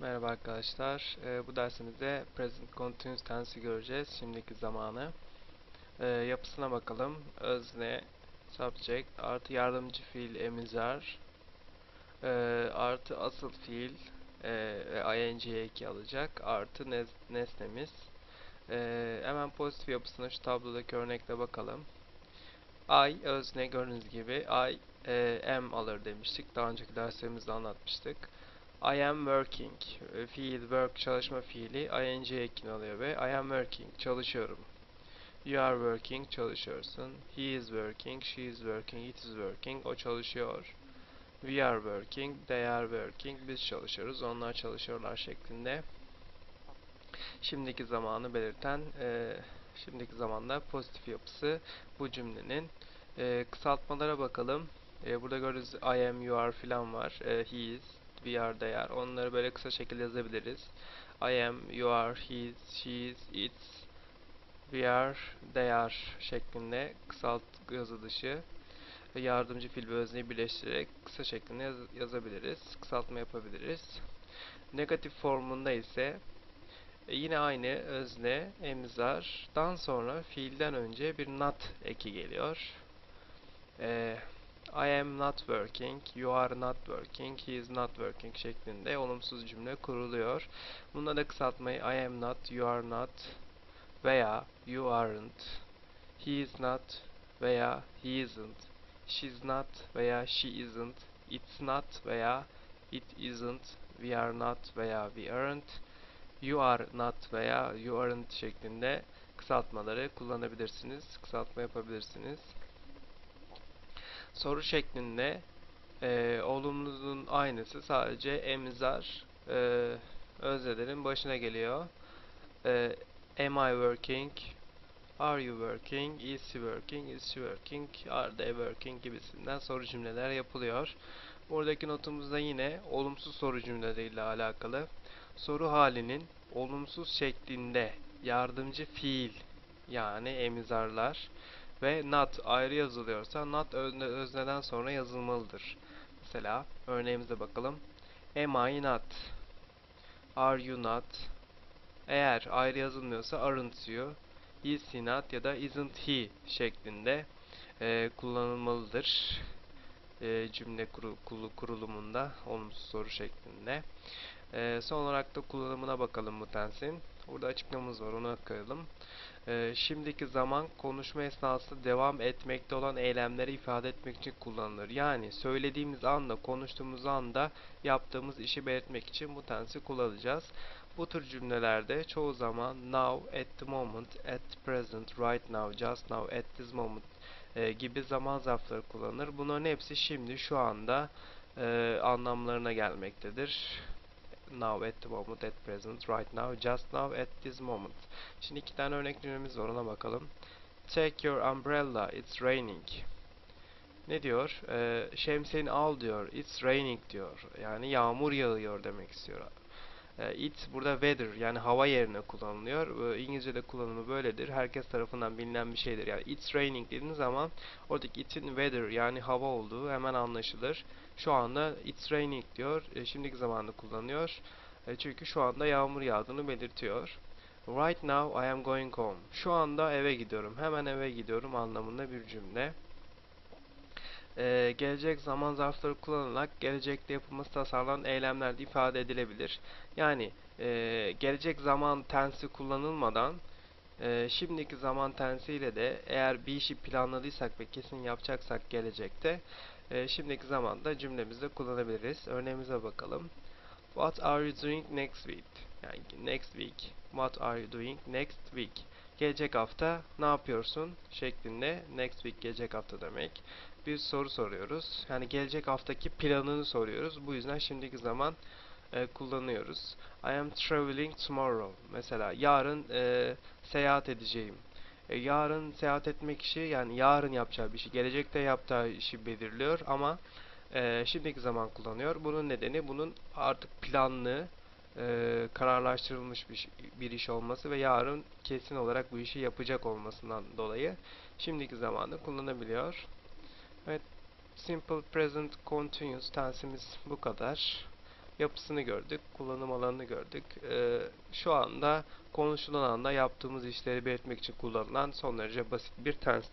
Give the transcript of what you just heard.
Merhaba arkadaşlar. Ee, bu dersimizde present continuous tense'i göreceğiz. Şimdiki zamanı. Ee, yapısına bakalım. Özne, subject, artı yardımcı fiil emizar, ee, artı asıl fiil ve ing'ye eki alacak, artı nes- nesnemiz. Ee, hemen pozitif yapısına şu tablodaki örnekle bakalım. I özne gördüğünüz gibi I e, am alır demiştik. Daha önceki derslerimizde anlatmıştık. I am working. E, Fiil work çalışma fiili ing ekini alıyor ve I am working çalışıyorum. You are working çalışıyorsun. He is working, she is working, it is working. O çalışıyor. We are working, they are working. Biz çalışıyoruz, onlar çalışıyorlar şeklinde. Şimdiki zamanı belirten e, şimdiki zamanda pozitif yapısı bu cümlenin. E, kısaltmalara bakalım. E, burada gördüğünüz I am, you are filan var. E, he is, are, they are. Onları böyle kısa şekilde yazabiliriz. I am, you are, he is, she is, it's, we are, they are şeklinde kısalt yazılışı ve yardımcı fiil ve özneyi birleştirerek kısa şeklinde yaz- yazabiliriz. Kısaltma yapabiliriz. Negatif formunda ise e, yine aynı özne, emzardan sonra fiilden önce bir not eki geliyor. E, I am not working, you are not working, he is not working şeklinde olumsuz cümle kuruluyor. Bunda da kısaltmayı I am not, you are not veya you aren't, he is not veya he isn't, she's not veya she isn't, it's not veya it isn't, we are not veya we aren't, you are not veya you aren't şeklinde kısaltmaları kullanabilirsiniz. Kısaltma yapabilirsiniz. Soru şeklinde e, olumluluğun aynısı sadece emzar e, öznelerin başına geliyor. E, am I working? Are you working? Is he working? Is she working? Are they working? gibisinden soru cümleler yapılıyor. Buradaki notumuzda yine olumsuz soru cümleleriyle alakalı. Soru halinin olumsuz şeklinde yardımcı fiil yani emizarlar ve not ayrı yazılıyorsa not özne, özneden sonra yazılmalıdır. Mesela örneğimize bakalım. Am I not? Are you not? Eğer ayrı yazılmıyorsa aren't you? Is he not ya da isn't he şeklinde e, kullanılmalıdır. E, cümle kuru, kuru- kurulumunda olumsuz soru şeklinde. E, son olarak da kullanımına bakalım bu tensin. Burada açıklamamız var onu okuyalım. Ee, şimdiki zaman konuşma esnasında devam etmekte olan eylemleri ifade etmek için kullanılır. Yani söylediğimiz anda, konuştuğumuz anda yaptığımız işi belirtmek için bu tensi kullanacağız. Bu tür cümlelerde çoğu zaman now, at the moment, at present, right now, just now, at this moment e, gibi zaman zarfları kullanılır. Bunların hepsi şimdi, şu anda e, anlamlarına gelmektedir. Now, at the moment, at present, right now, just now, at this moment. Şimdi iki tane örnek cümlemiz var ona bakalım. Take your umbrella, it's raining. Ne diyor? Ee, şemsiyeni al diyor. It's raining diyor. Yani yağmur yağıyor demek istiyor. Ee, it burada weather yani hava yerine kullanılıyor. Ee, İngilizce'de kullanımı böyledir. Herkes tarafından bilinen bir şeydir. Yani it's raining dediğiniz zaman oradaki it'in weather yani hava olduğu hemen anlaşılır. Şu anda it's raining diyor. Ee, şimdiki zamanda kullanıyor. Çünkü şu anda yağmur yağdığını belirtiyor. Right now I am going home. Şu anda eve gidiyorum. Hemen eve gidiyorum anlamında bir cümle. Ee, gelecek zaman zarfları kullanılarak gelecekte yapılması tasarlanan eylemler de ifade edilebilir. Yani e, gelecek zaman tensi kullanılmadan e, şimdiki zaman tensiyle de eğer bir işi planladıysak ve kesin yapacaksak gelecekte e, şimdiki zamanda cümlemizde kullanabiliriz. Örneğimize bakalım. What are you doing next week? Yani next week. What are you doing next week? Gelecek hafta ne yapıyorsun? şeklinde next week gelecek hafta demek. Bir soru soruyoruz. Yani gelecek haftaki planını soruyoruz. Bu yüzden şimdiki zaman e, kullanıyoruz. I am traveling tomorrow. Mesela yarın e, seyahat edeceğim. E, yarın seyahat etmek işi yani yarın yapacağı bir şey, gelecekte yapacağı işi belirliyor ama e, şimdiki zaman kullanıyor. Bunun nedeni bunun artık planlı, e, kararlaştırılmış bir, bir iş olması ve yarın kesin olarak bu işi yapacak olmasından dolayı şimdiki zamanı kullanabiliyor. Evet, simple present continuous tensimiz bu kadar. yapısını gördük, kullanım alanını gördük. Ee, şu anda konuşulan anda yaptığımız işleri belirtmek için kullanılan son derece basit bir tense